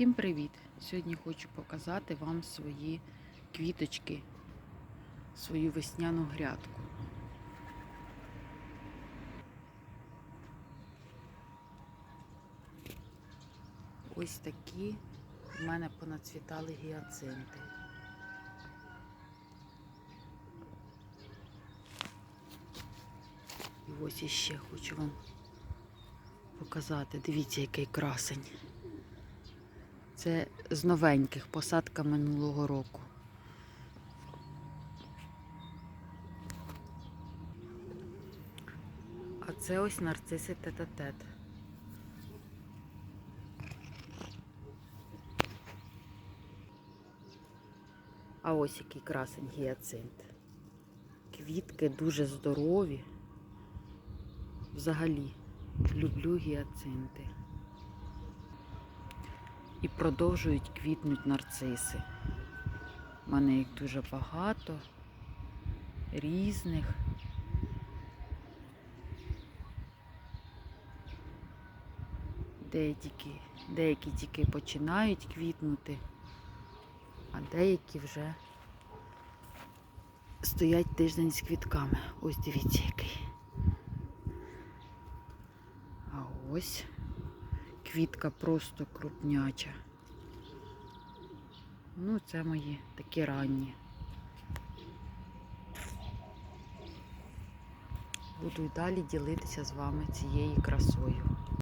Всім привіт! Сьогодні хочу показати вам свої квіточки, свою весняну грядку. Ось такі в мене понацвітали гіацинти. І ось іще хочу вам показати. Дивіться, який красень. Це з новеньких посадка минулого року. А це ось нарциси тет-а-тет. А ось який красень гіацинт. Квітки дуже здорові. Взагалі люблю гіацинти. І продовжують квітнуть нарциси. У мене їх дуже багато, різних. Деякі, деякі тільки починають квітнути, а деякі вже стоять тиждень з квітками. Ось дивіться який. А ось квітка просто крупняча. Ну, це мої такі ранні. Буду і далі ділитися з вами цією красою.